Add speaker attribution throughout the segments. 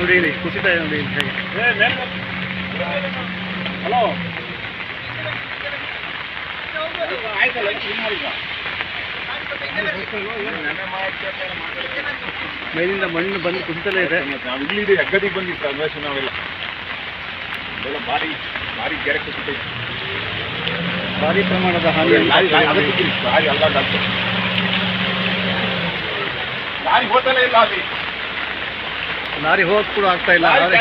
Speaker 1: ನೋಡಿ ಇಲ್ಲಿ ಕುಸಿತ ಇದೆ ನೋಡಿ ಹೇಗೆ
Speaker 2: ಹಲೋ. ಆಯ್ತಲ್ಲ ಕ್ಲೀನ್ ಮಾಡಿ
Speaker 1: ಮೇಲಿಂದ ಮಣ್ಣು ಬಂದು ಕುಸಿತಲೇ ಇದೆ.
Speaker 2: ನಾವು ಇಲ್ಲಿ ಇದೆ ಹೆಗ್ಗದಿಗೆ ಬಂದಿತ್ತು ಅನ್ವೇಷ ನಾವೆಲ್ಲ? ಎಲ್ಲ ಭಾರಿ ಭಾರಿ ಗೆರೆ ಕುಸಿತೈತೆ
Speaker 1: ಭಾರಿ ಪ್ರಮಾಣದ ಹಾನಿ
Speaker 2: ಲಾರಿ. ಅಲ್ಲ ಡಾಕ್ಟರ್ ಲಾರಿ ಹೋತಲೇ ಇಲ್ಲ ಅಲ್ಲಿ.
Speaker 1: ಲಾರಿ ಹೋಗ್ ಕೂಡ ಆಗ್ತಾ ಇಲ್ಲ.
Speaker 2: ಲಾರಿ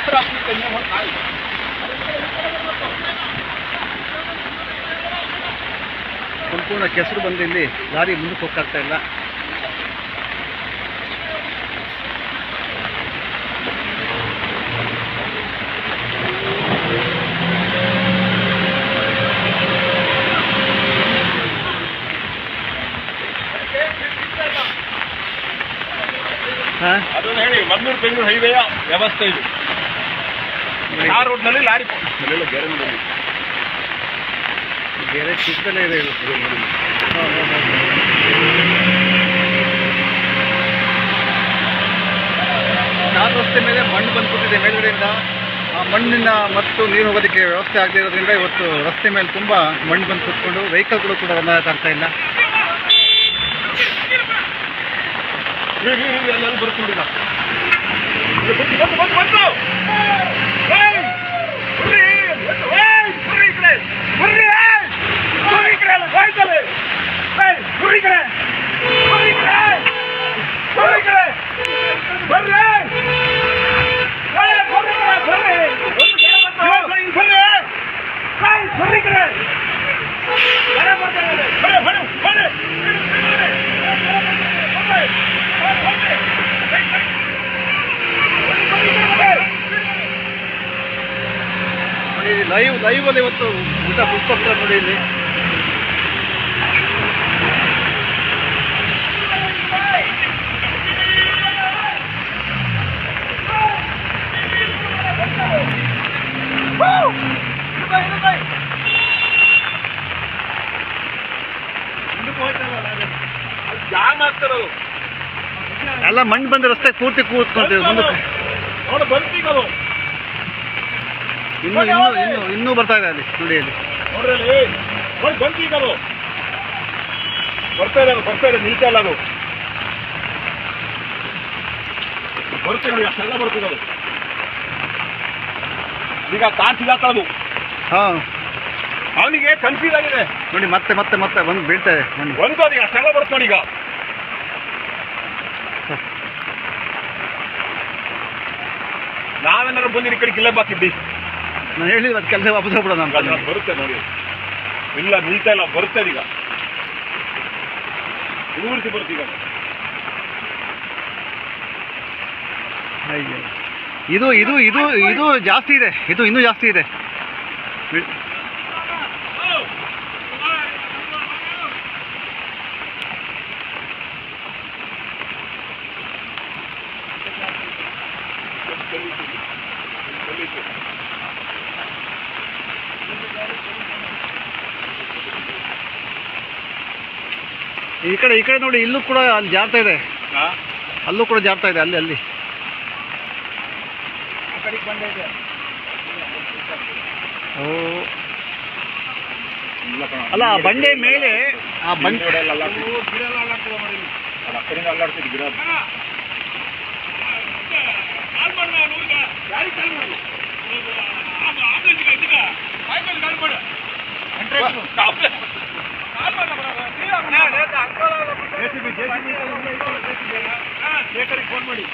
Speaker 1: ಸಂಪೂರ್ಣ ಕೆಸರು ಬಂದು ಇಲ್ಲಿ ಲಾರಿ ಮುಂದಕ್ಕೆ ಹೋಗ್ತಾ ಇಲ್ಲ.
Speaker 2: ಅದನ್ನು ಹೇಳಿ ಮಂಗಳೂರು ಬೆಂಗಳೂರು ಹೈವೇಯ ವ್ಯವಸ್ಥೆ ಇದು. ಆ ರೋಡ್ನಲ್ಲಿ ಲಾರಿ
Speaker 1: ಬೇರೆ ಚಿಕ್ಕದಲ್ಲೇ ಇದೆ. ನಾಲ್ಕು ರಸ್ತೆ ಮೇಲೆ ಮಣ್ಣು ಬಂದ್ಬಿಟ್ಟಿದೆ ಮೇಲ್ಗಡೆಯಿಂದ. ಆ ಮಣ್ಣಿನ ಮತ್ತು ನೀರು ಹೋಗೋದಕ್ಕೆ ವ್ಯವಸ್ಥೆ ಆಗದೆ ಇರೋದ್ರಿಂದ ಇವತ್ತು ರಸ್ತೆ ಮೇಲೆ ತುಂಬ ಮಣ್ಣು ಬಂದು ಕೂತ್ಕೊಂಡು ವೆಹಿಕಲ್ಗಳು ಕೂಡ ರನ್ ಆಗ್ತಾ ಇಲ್ಲ.
Speaker 2: ರೀ, ರೀ, ರೀ, ಅಲ್ಲೆಲ್ಲ ಬರ್ಕೊಂಡು ಈಗ. ಬಂತು, ಬಂತು, ಬಂತು, ಬಂತು. ಏಯ್! ಬರ್ರಿ, ಬಂತು, ಏಯ್! ಬರ್ರಿ ಈ ಕಡೆ. ಬರ್ರಿ, ಏಯ್! ಬರ್ರಿ ಈ ಕಡೆ ಅಲ್ಲ, ಸಾಯ್ತದೆ. ಏಯ್, ಬರ್ರಿ ಈ ಕಡೆ. ಬರ್ರಿ ಈ ಕಡೆ. ಬರ್ರಿ ಈ ಕಡೆ. ಬರ್ರಿ. ಏಯ್, ಬರ್ರಿ ಈ ಕಡೆ, ಬರ್ರಿ. ಒಂದು ಗೆರೆ ಬಂತು. ಏಯ್, ಬರ್ರಿ. ಏಯ್, ಬರ್ರಿ ಈ ಕಡೆ. ಗೆರೆ ಬರ್ತಾ ಇದೆ. ಬರ್ರಿ, ಬರ್ರಿ, ಬರ್ರಿ.
Speaker 1: ನೋಡಿ ಲೈವ್ ಲೈವ್ ಅಲ್ಲಿ ಇವತ್ತು ಊಟ ಬಿಟ್ಕೊಡ್ತಾರೆ ನೋಡಿ ಇಲ್ಲಿ.
Speaker 2: ಜಾಮ್ ಆಗ್ತಿರೋದು
Speaker 1: ಎಲ್ಲ ಮಣ್ಣು ಬಂದ ರಸ್ತೆ ಪೂರ್ತಿ ಕೂತ್ಕೊಂತೀವಿ ಮುಂದಕ್ಕೆ.
Speaker 2: ನೋಡು ಅದು
Speaker 1: ಇನ್ನೂ ಇನ್ನು ಇನ್ನು ಇನ್ನೂ ಬರ್ತಾ ಇದೆ ಅಲ್ಲಿ ನೋಡಿ ಅಲ್ಲಿ
Speaker 2: ನೋಡ್ರಿ ಅಲ್ಲಿ ನೋಡಿ ಬಂತೀಗ ಅದು ಬರ್ತಾ ಅದು ಬರ್ತಾ ಇದೆ ನಿಲ್ತಾ ಇಲ್ಲ ಅದು. ಬರ್ತೀವಿ ನೋಡಿ ಅಷ್ಟೆಲ್ಲ ಬರ್ತೀವಿ ಅದು ಈಗ ಕಾಂತಿ ಅದು
Speaker 1: ಹಾಂ.
Speaker 2: ಅವನಿಗೆ ಕನ್ಫ್ಯೂಸ್ ಆಗಿದೆ
Speaker 1: ನೋಡಿ ಮತ್ತೆ ಮತ್ತೆ ಮತ್ತೆ ಬಂದು ಬೀಳ್ತಾ ಇದೆ.
Speaker 2: ಒಂದು ಅದೀಗ ಅಷ್ಟೆಲ್ಲ ಬರ್ತು ನೋಡಿ ಈಗ. ನಾವೇನಾದ್ರು ಬಂದಿರಿ ಈ ಕಡೆ ಕಿಲ್ಲ ಬಾಕಿದ್ದಿ
Speaker 1: ನಾನು ಹೇಳಿದ್ರೆ ಅದು ಕೆಲಸ ವಾಪಸ್ ಹೋಗ್ಬಿಡೋಣ
Speaker 2: ನಾನು ಬರುತ್ತೆ ನೋಡಿ. ಇಲ್ಲ ನಿಲ್ತಾ ಇಲ್ಲ ಬರುತ್ತೆ ಈಗ. ಪೂರ್ತಿ ಬರುತ್ತೆ ಈಗ.
Speaker 1: ಇದು ಇದು ಇದು ಇದು ಜಾಸ್ತಿ ಇದೆ. ಇದು ಇನ್ನೂ ಜಾಸ್ತಿ ಇದೆ. ಬಿ- ಈ ಕಡೆ ಈ ಕಡೆ ನೋಡಿ ಇಲ್ಲೂ ಕೂಡ ಅಲ್ಲಿ ಜಾರ್ತಾ ಇದೆ? ಅಲ್ಲೂ ಕೂಡ ಜಾರ್ತಾ ಇದೆ ಅಲ್ಲಿ ಅಲ್ಲಿ ಓ. ಅಲ್ಲ ಆ ಬಂಡೆ ಮೇಲೆ ಆ ಬಂಡೆ
Speaker 2: ಗಿಡ ಜೆಸಿಬಿ ಜೆಸಿಬಿ ಶೇಖರಿಗೆ ಫೋನ್ ಮಾಡಿ.